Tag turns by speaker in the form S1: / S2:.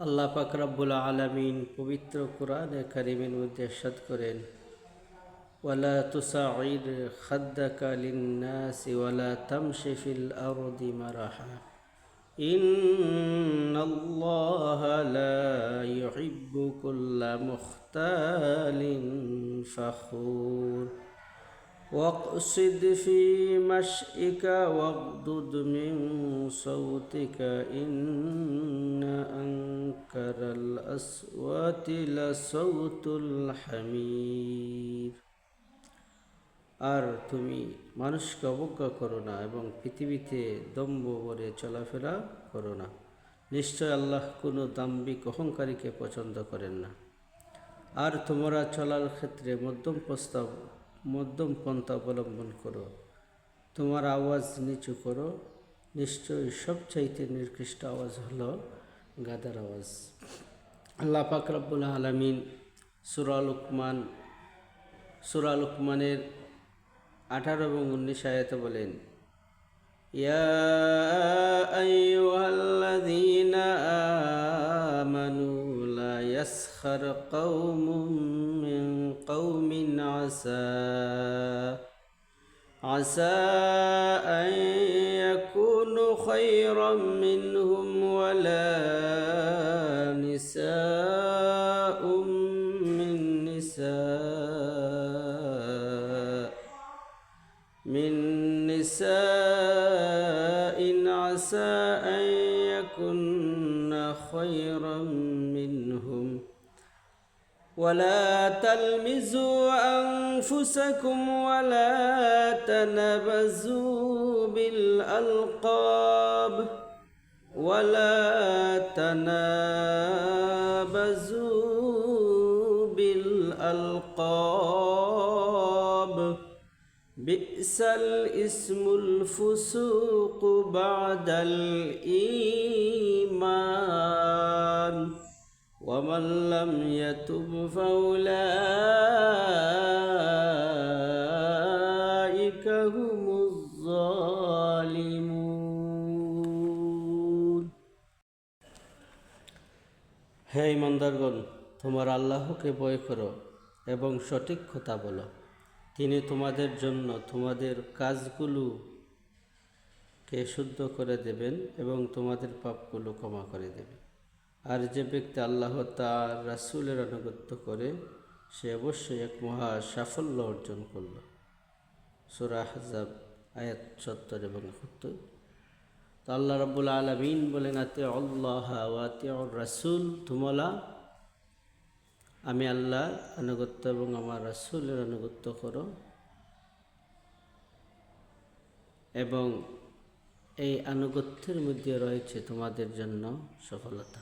S1: আল্লাহ পাক রব্বুল আলমিন পবিত্র কোরআনে কারিমের মধ্যে এরশাদ করেন ওয়ালা তুসাঈদ খাদ্দাকা লিন্নাসি ওয়ালা তামশি ফিল আরদি মারাহা إن الله لا يحب كل مختال فخور واقصد في مشئك واغضض من صوتك إن أنكر الأصوات لصوت الحمير আর তুমি মানুষকে অবজ্ঞা করো না এবং পৃথিবীতে দম্ভ করে চলাফেরা করো না নিশ্চয় আল্লাহ কোনো দাম্বিক অহংকারীকে পছন্দ করেন না আর তোমরা চলার ক্ষেত্রে মধ্যম প্রস্তাব মধ্যম পন্থা অবলম্বন করো তোমার আওয়াজ নিচু করো নিশ্চয়ই সবচাইতে নির্কৃষ্ট আওয়াজ হলো গাদার আওয়াজ আল্লাহ পাক রব্বুল আলমিন সুরা লুকমান সুরা লুকমানের আঠারো এবং উনিশ আয়াতে বলেন يا أيها الذين آمنوا لا يسخر قوم من قوم عسى عسى أن يكونوا خيرا منهم ولا نساء من نساء من نساء عسى أن يكن خيرا منهم ولا تلمزوا أنفسكم ولا تنبزوا بالألقاب ولا تنابزوا بالألقاب. بئس الاسم الفسوق بعد الإيمان. ومن لم يتب فأولئك هم الظالمون হে ইমানদারগণ তোমার আল্লাহকে ভয় করো এবং সঠিক কথা বলো তিনি তোমাদের জন্য তোমাদের কাজগুলোকে শুদ্ধ করে দেবেন এবং তোমাদের পাপগুলো ক্ষমা করে দেবেন আর যে ব্যক্তি আল্লাহ তার রাসুলের আনুগত্য করে, সে অবশ্যই এক মহা সাফল্য অর্জন করল। সুরা আয়াত সত্তর এবং সত্তর। তো আল্লাহ রব্বুল আলমিন বলেন আতে আল্লাহ আতে রাসুল, তুমলা। আমি আল্লাহ আনুগত্য এবং আমার রাসুলের আনুগত্য করো। এবং এই আনুগত্যের মধ্যে রয়েছে তোমাদের জন্য সফলতা।